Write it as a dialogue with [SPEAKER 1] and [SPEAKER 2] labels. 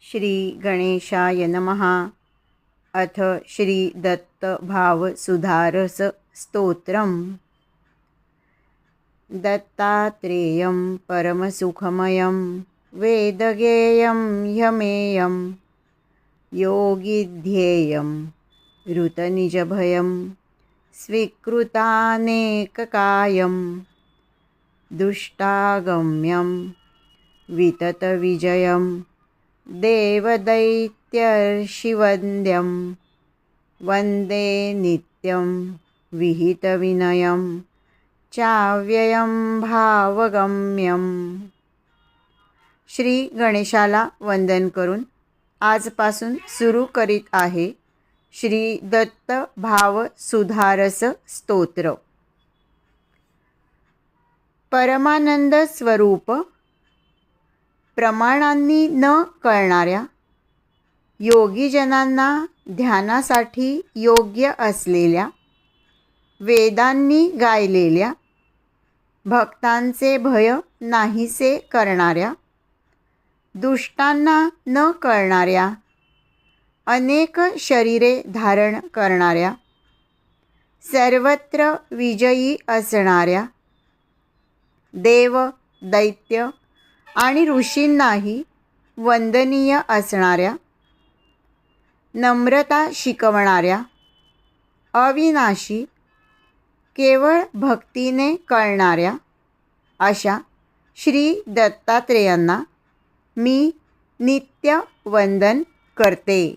[SPEAKER 1] श्री गणेशाय नमः. अथ श्री दत्तभावसुधारस स्तोत्रम्. दत्तात्रेयं परमसुखमयं वेदगेयं ह्यमेयं योगिध्येयं ऋतनिजभयं स्वीकृतानेककायं दुष्टागम्यं विततविजयं देवदैत्यर्षिवन्द्यं वन्दे नित्यं विहितविनयं चाव्ययं भावगम्यं। श्री गणेशाला वंदन करून आजपासून सुरू करीत आहे श्री दत्त भाव सुधारस स्तोत्र. परमानंद स्वरूप प्रमाणांनी न कळणाऱ्या योगीजनांना ध्यानासाठी योग्य असलेल्या वेदांनी गायलेल्या भक्तांचे भय नाहीसे करणाऱ्या दुष्टांना न कळणाऱ्या अनेक शरीरे धारण करणाऱ्या सर्वत्र विजयी असणाऱ्या देव दैत्य आणि ऋषींनाही वंदनीय असणाऱ्या नम्रता शिकवणाऱ्या अविनाशी केवळ भक्तीने कळणाऱ्या अशा श्री दत्तात्रेयांना मी नित्य वंदन करते.